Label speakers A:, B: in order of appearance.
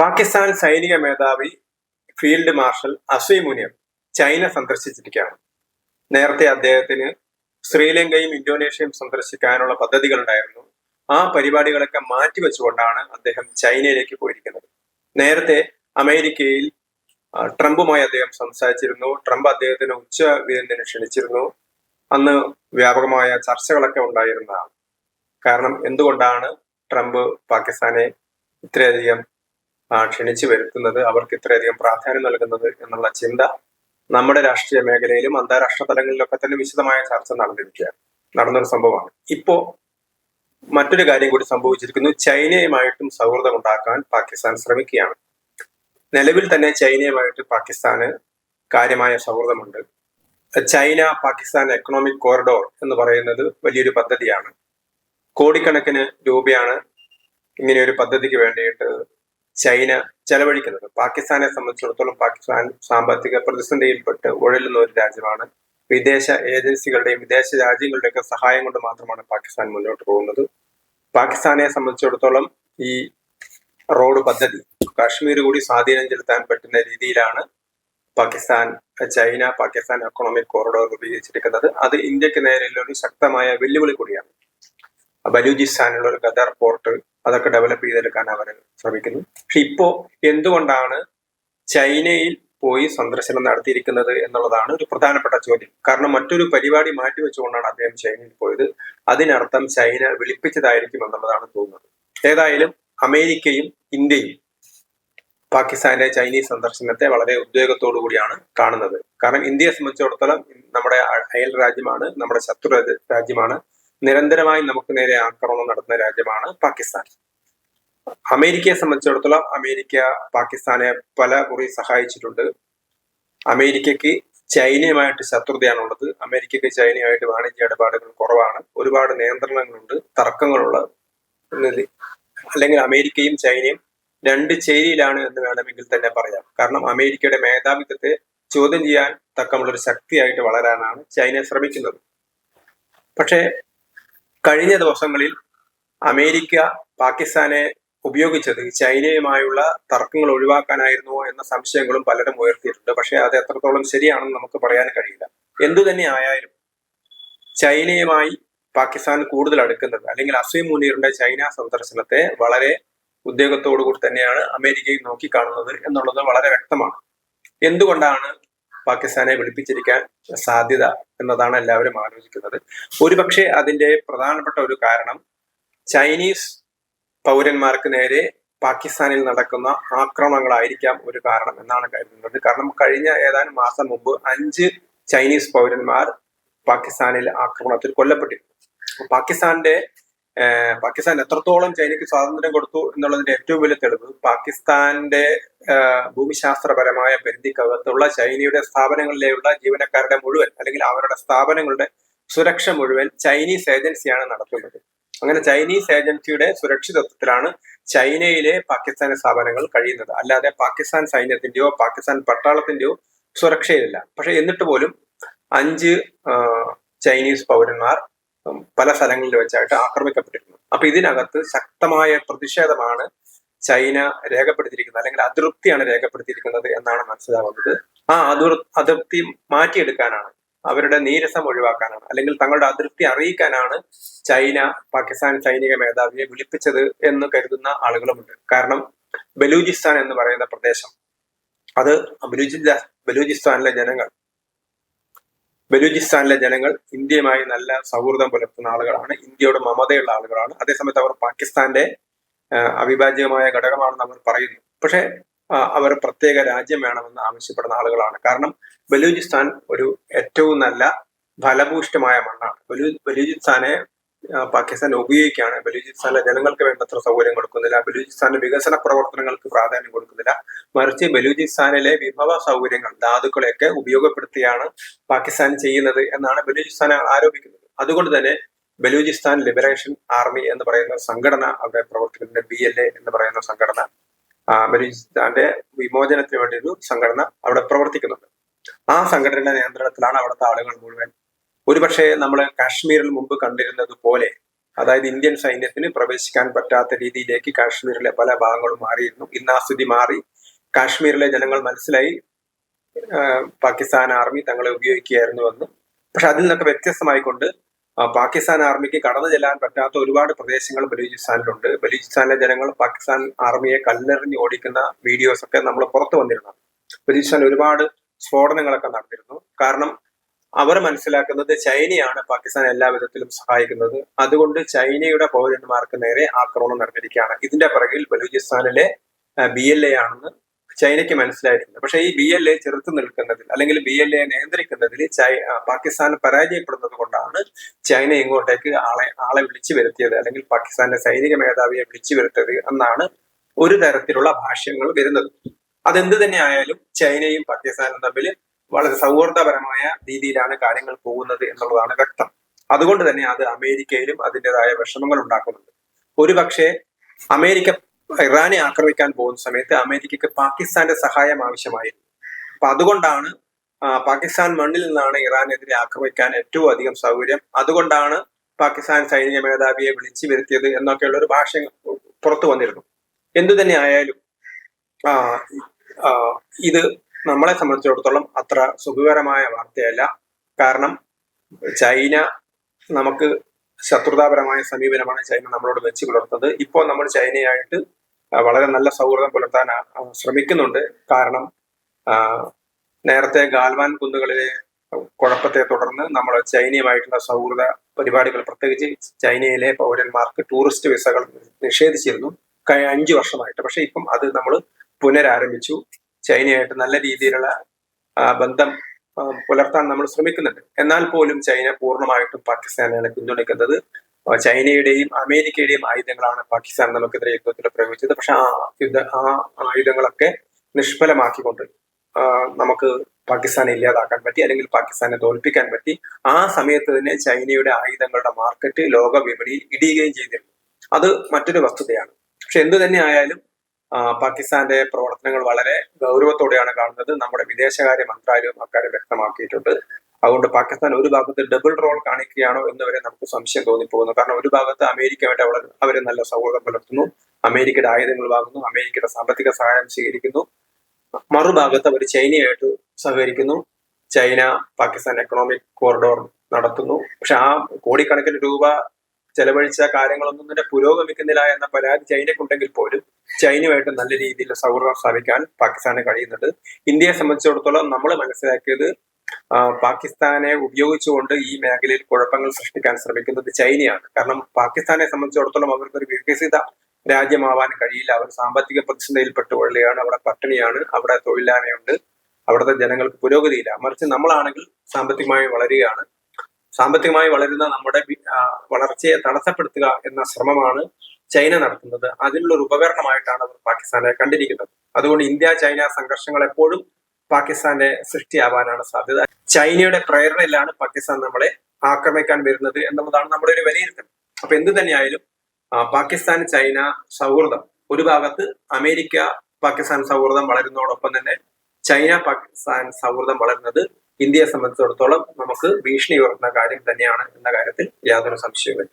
A: പാകിസ്ഥാൻ സൈനിക മേധാവി field marshal Asim Munir China സന്ദർശിച്ചിരിക്കുകയാണ്. നേരത്തെ അദ്ദേഹത്തിന് ശ്രീലങ്കയും ഇന്തോനേഷ്യയും സന്ദർശിക്കാനുള്ള പദ്ധതികളുണ്ടായിരുന്നു ആ പരിപാടികളൊക്കെ മാറ്റിവെച്ചുകൊണ്ടാണ് അദ്ദേഹം ചൈനയിലേക്ക് പോയിരിക്കുന്നത്. നേരത്തെ അമേരിക്കയിൽ ട്രംപുമായി അദ്ദേഹം സംസാരിച്ചിരുന്നു. ട്രംപ് അദ്ദേഹത്തിന് ഉച്ച വിരുന്നിന് ക്ഷണിച്ചിരുന്നു. അന്ന് വ്യാപകമായ ചർച്ചകളൊക്കെ ഉണ്ടായിരുന്നതാണ്. കാരണം എന്തുകൊണ്ടാണ് ട്രംപ് പാകിസ്ഥാനെ ഇത്രയധികം ക്ഷണിച്ചു വരുത്തുന്നത് അവർക്ക് ഇത്രയധികം പ്രാധാന്യം നൽകുന്നത് എന്നുള്ള ചിന്ത നമ്മുടെ രാഷ്ട്രീയ മേഖലയിലും അന്താരാഷ്ട്ര തലങ്ങളിലൊക്കെ തന്നെ വിശദമായ ചർച്ച നടന്നിരിക്കുകയാണ്. നടന്നൊരു സംഭവമാണ്. ഇപ്പോ മറ്റൊരു കാര്യം കൂടി സംഭവിച്ചിരിക്കുന്നു. ചൈനയുമായിട്ടും സൗഹൃദം ഉണ്ടാക്കാൻ പാകിസ്ഥാൻ ശ്രമിക്കുകയാണ്. നിലവിൽ തന്നെ ചൈനയുമായിട്ട് പാകിസ്ഥാന് കാര്യമായ സൗഹൃദമുണ്ട്. ചൈന പാകിസ്ഥാൻ എക്കണോമിക് കോറിഡോർ എന്ന് പറയുന്നത് വലിയൊരു പദ്ധതിയാണ്. കോടിക്കണക്കിന് രൂപയാണ് ഇങ്ങനെ ഒരു പദ്ധതിക്ക് വേണ്ടിയിട്ട് ചൈന ചെലവഴിക്കുന്നത്. പാകിസ്ഥാനെ സംബന്ധിച്ചിടത്തോളം പാകിസ്ഥാൻ സാമ്പത്തിക പ്രതിസന്ധിയിൽപ്പെട്ട് ഉഴലുന്ന ഒരു രാജ്യമാണ്. വിദേശ ഏജൻസികളുടെയും വിദേശ രാജ്യങ്ങളുടെയൊക്കെ സഹായം കൊണ്ട് മാത്രമാണ് പാകിസ്ഥാൻ മുന്നോട്ട് പോകുന്നത്. പാകിസ്ഥാനെ സംബന്ധിച്ചിടത്തോളം ഈ റോഡ് പദ്ധതി കാശ്മീർ കൂടി സ്വാധീനം ചെലുത്താൻ പറ്റുന്ന രീതിയിലാണ് Pakistan China Pakistan economic corridor രൂപീകരിച്ചിരിക്കുന്നത്. അത് ഇന്ത്യയ്ക്ക് നേരെയുള്ള ഒരു ശക്തമായ വെല്ലുവിളി കൂടിയാണ്. ബലൂചിസ്ഥാനിലുള്ള ഒരു ഗദർ പോർട്ട് അതൊക്കെ ഡെവലപ്പ് ചെയ്തെടുക്കാൻ അവർ ശ്രമിക്കുന്നു. പക്ഷെ ഇപ്പോ എന്തുകൊണ്ടാണ് ചൈനയിൽ പോയി സന്ദർശനം നടത്തിയിരിക്കുന്നത് എന്നുള്ളതാണ് ഒരു പ്രധാനപ്പെട്ട ചോദ്യം. കാരണം മറ്റൊരു പരിപാടി മാറ്റിവെച്ചുകൊണ്ടാണ് അദ്ദേഹം ചൈനയിൽ പോയത്. അതിനർത്ഥം ചൈന വിളിപ്പിച്ചതായിരിക്കും എന്നുള്ളതാണ് തോന്നുന്നത്. ഏതായാലും അമേരിക്കയും ഇന്ത്യയും പാകിസ്ഥാന്റെ ചൈനീസ് സന്ദർശനത്തെ വളരെ ഉദ്വേഗത്തോടു കൂടിയാണ് കാണുന്നത്. കാരണം ഇന്ത്യയെ സംബന്ധിച്ചിടത്തോളം നമ്മുടെ അയൽ രാജ്യമാണ് നമ്മുടെ ശത്രു രാജ്യ- രാജ്യമാണ്. നിരന്തരമായി നമുക്ക് നേരെ ആക്രമണം നടത്തുന്ന രാജ്യമാണ് പാകിസ്ഥാൻ. അമേരിക്കയെ സംബന്ധിച്ചിടത്തോളം അമേരിക്ക പാകിസ്ഥാനെ പല കുറി സഹായിച്ചിട്ടുണ്ട്. അമേരിക്കയ്ക്ക് ചൈനയുമായിട്ട് ശത്രുതയാണുള്ളത്. അമേരിക്കയ്ക്ക് ചൈനയുമായിട്ട് വാണിജ്യ ഇടപാടുകൾ കുറവാണ്. ഒരുപാട് നിയന്ത്രണങ്ങളുണ്ട് തർക്കങ്ങളുള്ള അല്ലെങ്കിൽ അമേരിക്കയും ചൈനയും രണ്ട് ചേരിയിലാണ് എന്ന് വേണമെങ്കിൽ തന്നെ പറയാം. കാരണം അമേരിക്കയുടെ മേധാവിത്വത്തെ ചോദ്യം ചെയ്യാൻ തക്കമുള്ള ഒരു ശക്തിയായിട്ട് വളരാനാണ് ചൈന ശ്രമിക്കുന്നത്. പക്ഷേ കഴിഞ്ഞ ദിവസങ്ങളിൽ അമേരിക്ക പാകിസ്ഥാനെ ഉപയോഗിച്ചത്. ചൈനയുമായുള്ള തർക്കങ്ങൾ ഒഴിവാക്കാനായിരുന്നോ എന്ന സംശയങ്ങളും പലരും ഉയർത്തിയിട്ടുണ്ട്. പക്ഷേ അത് എത്രത്തോളം ശരിയാണെന്ന് നമുക്ക് പറയാൻ കഴിയില്ല. എന്തു തന്നെ ആയാലും ചൈനയുമായി പാകിസ്ഥാൻ കൂടുതൽ അടുക്കുന്നത് അല്ലെങ്കിൽ അസീം മുനീറിന്റെ ചൈന സന്ദർശനത്തെ വളരെ ഉദ്യോഗത്തോടു കൂടി തന്നെയാണ് അമേരിക്കയിൽ നോക്കിക്കാണുന്നത് എന്നുള്ളത് വളരെ വ്യക്തമാണ്. എന്തുകൊണ്ടാണ് പാകിസ്ഥാനെ വിളിപ്പിച്ചിരിക്കാൻ സാധ്യത എന്നതാണ് എല്ലാവരും ആലോചിക്കുന്നത്. ഒരുപക്ഷെ അതിന്റെ പ്രധാനപ്പെട്ട ഒരു കാരണം ചൈനീസ് പൗരന്മാർക്ക് നേരെ പാകിസ്ഥാനിൽ നടക്കുന്ന ആക്രമണങ്ങളായിരിക്കാം ഒരു കാരണം എന്നാണ് കരുതുന്നത്. കാരണം കഴിഞ്ഞ ഏതാനും മാസം മുമ്പ് അഞ്ച് ചൈനീസ് പൗരന്മാർ പാകിസ്ഥാനിൽ ആക്രമണത്തിൽ കൊല്ലപ്പെട്ടിരുന്നു പാകിസ്ഥാന്റെ പാകിസ്ഥാൻ എത്രത്തോളം ചൈനയ്ക്ക് സ്വാതന്ത്ര്യം കൊടുത്തു എന്നുള്ളതിന്റെ ഏറ്റവും വലിയ തെളിവ് പാകിസ്ഥാന്റെ ഭൂമിശാസ്ത്രപരമായ പരിധിക്കകത്തുള്ള ചൈനയുടെ സ്ഥാപനങ്ങളിലെയുള്ള ജീവനക്കാരുടെ മുഴുവൻ അല്ലെങ്കിൽ അവരുടെ സ്ഥാപനങ്ങളുടെ സുരക്ഷ മുഴുവൻ ചൈനീസ് ഏജൻസിയാണ് നടത്തുന്നത്. അങ്ങനെ ചൈനീസ് ഏജൻസിയുടെ സുരക്ഷിതത്വത്തിലാണ് ചൈനയിലെ പാകിസ്ഥാൻ സ്ഥാപനങ്ങൾ കഴിയുന്നത്. അല്ലാതെ പാകിസ്ഥാൻ സൈന്യത്തിന്റെയോ പാകിസ്ഥാൻ പട്ടാളത്തിന്റെയോ സുരക്ഷയിലില്ല. പക്ഷെ എന്നിട്ട് പോലും അഞ്ച് ചൈനീസ് പൗരന്മാർ പല സ്ഥലങ്ങളിൽ വെച്ചായിട്ട് ആക്രമിക്കപ്പെട്ടിരുന്നു. അപ്പൊ ഇതിനകത്ത് ശക്തമായ പ്രതിഷേധമാണ് ചൈന രേഖപ്പെടുത്തിയിരിക്കുന്നത് അല്ലെങ്കിൽ അതൃപ്തിയാണ് രേഖപ്പെടുത്തിയിരിക്കുന്നത് എന്നാണ് മനസ്സിലാവുന്നത്. ആ അതിർ അതിർത്തി മാറ്റിയെടുക്കാനാണ് അവരുടെ നീരസം ഒഴിവാക്കാനാണ്. അല്ലെങ്കിൽ തങ്ങളുടെ അതൃപ്തി അറിയിക്കാനാണ് ചൈന പാകിസ്ഥാൻ സൈനിക മേധാവിയെ വിളിപ്പിച്ചത് എന്ന് കരുതുന്ന ആളുകളുമുണ്ട്. കാരണം ബലൂചിസ്ഥാൻ എന്ന് പറയുന്ന പ്രദേശം അത് ബലൂചി ബലൂചിസ്ഥാനിലെ ജനങ്ങൾ ബലൂചിസ്ഥാനിലെ ജനങ്ങൾ ഇന്ത്യയുമായി നല്ല സൗഹൃദം പുലർത്തുന്ന ആളുകളാണ്. ഇന്ത്യയോട് മമതയുള്ള ആളുകളാണ്. അതേസമയത്ത് അവർ പാകിസ്ഥാന്റെ അവിഭാജ്യമായ ഘടകമാണെന്ന് അവർ പറയുന്നു. പക്ഷെ അവർ പ്രത്യേക രാജ്യം വേണമെന്ന് ആവശ്യപ്പെടുന്ന ആളുകളാണ്. കാരണം ബലൂചിസ്ഥാൻ ഒരു ഏറ്റവും നല്ല ഫലഭൂഷ്ടമായ മണ്ണാണ്. ബലൂ ബലൂചിസ്ഥാനെ പാകിസ്ഥാൻ ഉപയോഗിക്കുകയാണ്. ബലൂചിസ്ഥാനിലെ ജനങ്ങൾക്ക് വേണ്ടത്ര സൗകര്യം കൊടുക്കുന്നില്ല. ബലൂചിസ്ഥാന്റെ വികസന പ്രവർത്തനങ്ങൾക്ക് പ്രാധാന്യം കൊടുക്കുന്നില്ല. മറിച്ച് ബലൂചിസ്ഥാനിലെ വിഭവ സൗകര്യങ്ങൾ ധാതുക്കളെയൊക്കെ ഉപയോഗപ്പെടുത്തിയാണ് പാകിസ്ഥാൻ ചെയ്യുന്നത് എന്നാണ് ബലൂചിസ്ഥാൻ ആരോപിക്കുന്നത്. അതുകൊണ്ട് തന്നെ ബലൂചിസ്ഥാൻ ലിബറേഷൻ ആർമി എന്ന് പറയുന്ന സംഘടന അവിടെ പ്രവർത്തിക്കുന്നുണ്ട്. ബി എൽ എ എന്ന് പറയുന്ന സംഘടന. ബലൂചിസ്ഥാന്റെ വിമോചനത്തിന് വേണ്ടി ഒരു സംഘടന അവിടെ പ്രവർത്തിക്കുന്നുണ്ട്. ആ സംഘടനയുടെ നിയന്ത്രണത്തിലാണ് അവിടുത്തെ ആളുകൾ മുഴുവൻ. ഒരുപക്ഷെ നമ്മൾ കാശ്മീരിൽ മുമ്പ് കണ്ടിരുന്നത് പോലെ അതായത് ഇന്ത്യൻ സൈന്യത്തിന് പ്രവേശിക്കാൻ പറ്റാത്ത രീതിയിലേക്ക് കാശ്മീരിലെ പല ഭാഗങ്ങളും മാറിയിരുന്നു. ഇന്ന് ആ സ്ഥിതി മാറി. കാശ്മീരിലെ ജനങ്ങൾ മനസ്സിലായി പാകിസ്ഥാൻ ആർമി തങ്ങളെ ഉപയോഗിക്കുകയായിരുന്നുവെന്ന് പക്ഷെ അതിൽ നിന്നൊക്കെ വ്യത്യസ്തമായിക്കൊണ്ട് പാകിസ്ഥാൻ ആർമിക്ക് കടന്നു ചെല്ലാൻ പറ്റാത്ത ഒരുപാട് പ്രദേശങ്ങൾ ബലൂചിസ്ഥാനിലുണ്ട്. ബലൂചിസ്ഥാനിലെ ജനങ്ങൾ പാകിസ്ഥാൻ ആർമിയെ കല്ലെറിഞ്ഞ് ഓടിക്കുന്ന വീഡിയോസ് ഒക്കെ നമ്മൾ പുറത്തു വന്നിരുന്നു. ബലൂചിസ്ഥാൻ ഒരുപാട് സ്ഫോടനങ്ങളൊക്കെ നടന്നിരുന്നു. കാരണം അവർ മനസ്സിലാക്കുന്നത് ചൈനയാണ് പാകിസ്ഥാൻ എല്ലാ വിധത്തിലും സഹായിക്കുന്നത്. അതുകൊണ്ട് ചൈനയുടെ പൗരന്മാർക്ക് നേരെ ആക്രമണം നടന്നിരിക്കുകയാണ്. ഇതിന്റെ പിറകിൽ ബലൂചിസ്ഥാനിലെ ബി എൽ എ ആണെന്ന് ചൈനയ്ക്ക് മനസ്സിലായിട്ടുണ്ട്. പക്ഷേ ഈ ബി എൽ എ ചെറുത്ത് നിൽക്കുന്നതിൽ അല്ലെങ്കിൽ ബി എൽ എ നിയന്ത്രിക്കുന്നതിൽ ചൈ- പാകിസ്ഥാൻ പരാജയപ്പെടുന്നത് കൊണ്ടാണ് ചൈന ഇങ്ങോട്ടേക്ക് ആളെ ആളെ വിളിച്ചു വരുത്തിയത് അല്ലെങ്കിൽ പാകിസ്ഥാന്റെ സൈനിക മേധാവിയെ വിളിച്ചു വരുത്തിയത് എന്നാണ് ഒരു തരത്തിലുള്ള ഭാഷ്യങ്ങൾ വരുന്നത്. അതെന്ത് തന്നെ ആയാലും ചൈനയും പാകിസ്ഥാനും തമ്മിൽ വളരെ സൗഹൃദപരമായ രീതിയിലാണ് കാര്യങ്ങൾ പോകുന്നത് എന്നുള്ളതാണ് വ്യക്തം. അതുകൊണ്ട് തന്നെ അത് അമേരിക്കയിലും അതിന്റെതായ വിഷമങ്ങൾ ഉണ്ടാക്കുന്നുണ്ട്. ഒരുപക്ഷെ അമേരിക്ക ഇറാനെ ആക്രമിക്കാൻ പോകുന്ന സമയത്ത് അമേരിക്കക്ക് പാകിസ്ഥാന്റെ സഹായം ആവശ്യമായിരുന്നു അപ്പൊ അതുകൊണ്ടാണ് പാകിസ്ഥാൻ മണ്ണിൽ നിന്നാണ് ഇറാനെതിരെ ആക്രമിക്കാൻ ഏറ്റവും അധികം സൗകര്യം. അതുകൊണ്ടാണ് പാകിസ്ഥാൻ സൈനിക മേധാവിയെ വിളിച്ചു വരുത്തിയത് എന്നൊക്കെയുള്ള ഒരു ഭാഷ പുറത്തു വന്നിരുന്നു. എന്തു തന്നെ ആയാലും ഇത് നമ്മളെ സംബന്ധിച്ചിടത്തോളം അത്ര സുഖകരമായ വാർത്തയല്ല. കാരണം ചൈന നമുക്ക് ശത്രുതാപരമായ സമീപനമാണ് ചൈന നമ്മളോട് വെച്ച് പുലർത്തുന്നത്. ഇപ്പോൾ നമ്മൾ ചൈനയായിട്ട് വളരെ നല്ല സൗഹൃദം പുലർത്താൻ ശ്രമിക്കുന്നുണ്ട്. കാരണം നേരത്തെ ഗാൽവാൻ കുന്നുകളിലെ കുഴപ്പത്തെ തുടർന്ന് നമ്മൾ ചൈനയുമായിട്ടുള്ള സൗഹൃദ പരിപാടികൾ പ്രത്യേകിച്ച് ചൈനയിലെ പൗരന്മാർക്ക് ടൂറിസ്റ്റ് വിസകൾ നിഷേധിച്ചിരുന്നു. കഴിഞ്ഞ അഞ്ചു വർഷമായിട്ട്. പക്ഷെ ഇപ്പം അത് നമ്മൾ പുനരാരംഭിച്ചു. ചൈനയായിട്ട് നല്ല രീതിയിലുള്ള ബന്ധം പുലർത്താൻ നമ്മൾ ശ്രമിക്കുന്നുണ്ട്. എന്നാൽ പോലും ചൈന പൂർണമായിട്ടും പാകിസ്ഥാനെയാണ് പിന്തുണയ്ക്കുന്നത്. ചൈനയുടെയും അമേരിക്കയുടെയും ആയുധങ്ങളാണ് പാകിസ്ഥാൻ നമുക്കെതിരെ യുദ്ധത്തിൽ പ്രയോഗിച്ചത്. പക്ഷെ ആ യുദ്ധ ആ ആയുധങ്ങളൊക്കെ നിഷ്ഫലമാക്കിക്കൊണ്ട് നമുക്ക് പാകിസ്ഥാനെ ഇല്ലാതാക്കാൻ പറ്റി അല്ലെങ്കിൽ പാകിസ്ഥാനെ തോൽപ്പിക്കാൻ പറ്റി. ആ സമയത്ത് തന്നെ ചൈനയുടെ ആയുധങ്ങളുടെ മാർക്കറ്റ് ലോക വിപണിയിൽ ഇടിയുകയും ചെയ്തിരുന്നു. അത് മറ്റൊരു വസ്തുതയാണ്. പക്ഷെ എന്തു തന്നെ ആയാലും പാകിസ്ഥാന്റെ പ്രവർത്തനങ്ങൾ വളരെ ഗൗരവത്തോടെയാണ് കാണുന്നത്. നമ്മുടെ വിദേശകാര്യ മന്ത്രാലയവും അക്കാര്യം വ്യക്തമാക്കിയിട്ടുണ്ട്. അതുകൊണ്ട് പാകിസ്ഥാൻ ഒരു ഭാഗത്ത് ഡബിൾ റോൾ കാണിക്കുകയാണോ എന്ന് വരെ നമുക്ക് സംശയം തോന്നിപ്പോകുന്നു. കാരണം ഒരു ഭാഗത്ത് അമേരിക്കയുമായിട്ട് അവർ അവരെ നല്ല സൗഹൃദം പുലർത്തുന്നു. അമേരിക്കയുടെ ആയുധങ്ങൾ വാങ്ങുന്നു. അമേരിക്കയുടെ സാമ്പത്തിക സഹായം സ്വീകരിക്കുന്നു. മറുഭാഗത്ത് അവർ ചൈനയായിട്ട് സഹകരിക്കുന്നു. ചൈന പാകിസ്ഥാൻ എക്കണോമിക് കോറിഡോർ നടത്തുന്നു. പക്ഷെ ആ കോടിക്കണക്കിന് രൂപ ചെലവഴിച്ച കാര്യങ്ങളൊന്നും തന്നെ പുരോഗമിക്കുന്നില്ല എന്ന പരാതി ചൈനക്കുണ്ടെങ്കിൽ പോലും ചൈനയുമായിട്ട് നല്ല രീതിയിൽ സൗഹൃദം സ്ഥാപിക്കാൻ പാകിസ്ഥാന് കഴിയുന്നുണ്ട്. ഇന്ത്യയെ സംബന്ധിച്ചിടത്തോളം നമ്മൾ മനസ്സിലാക്കിയത് പാകിസ്ഥാനെ ഉപയോഗിച്ചുകൊണ്ട് ഈ മേഖലയിൽ കുഴപ്പങ്ങൾ സൃഷ്ടിക്കാൻ ശ്രമിക്കുന്നത് ചൈനയാണ്. കാരണം പാകിസ്ഥാനെ സംബന്ധിച്ചിടത്തോളം അവർക്കൊരു വികസിത രാജ്യമാവാൻ കഴിയില്ല. അവർ സാമ്പത്തിക പ്രതിസന്ധിയിൽ പെട്ടുകൊള്ളുകയാണ് അവിടെ പട്ടിണിയാണ്. അവിടെ തൊഴിലില്ലായ്മയുണ്ട് അവിടുത്തെ ജനങ്ങൾക്ക് പുരോഗതിയില്ല. മറിച്ച് നമ്മളാണെങ്കിൽ സാമ്പത്തികമായി വളരുകയാണ്. സാമ്പത്തികമായി വളരുന്ന നമ്മുടെ വളർച്ചയെ തടസ്സപ്പെടുത്തുക എന്ന ശ്രമമാണ് ചൈന നടത്തുന്നത്. അതിനുള്ള ഒരു ഉപകരണമായിട്ടാണ് അവർ പാകിസ്ഥാനെ കണ്ടിരിക്കുന്നത്. അതുകൊണ്ട് ഇന്ത്യ ചൈന സംഘർഷങ്ങൾ എപ്പോഴും പാകിസ്ഥാന്റെ സൃഷ്ടിയാവാനാണ് സാധ്യത. ചൈനയുടെ പ്രേരണയിലാണ് പാകിസ്ഥാൻ നമ്മളെ ആക്രമിക്കാൻ വരുന്നത് എന്നുള്ളതാണ് നമ്മുടെ ഒരു വിലയിരുത്തൽ. അപ്പൊ എന്ത് തന്നെയായാലും പാകിസ്ഥാൻ ചൈന സൗഹൃദം. ഒരു ഭാഗത്ത് അമേരിക്ക പാകിസ്ഥാൻ സൗഹൃദം വളരുന്നതോടൊപ്പം തന്നെ ചൈന പാകിസ്ഥാൻ സൗഹൃദം വളരുന്നത് ഇന്ത്യയെ സംബന്ധിച്ചിടത്തോളം നമുക്ക് ഭീഷണി ഉയർത്തുന്ന കാര്യം തന്നെയാണ് എന്ന കാര്യത്തിൽ യാതൊരു സംശയവുമില്ല.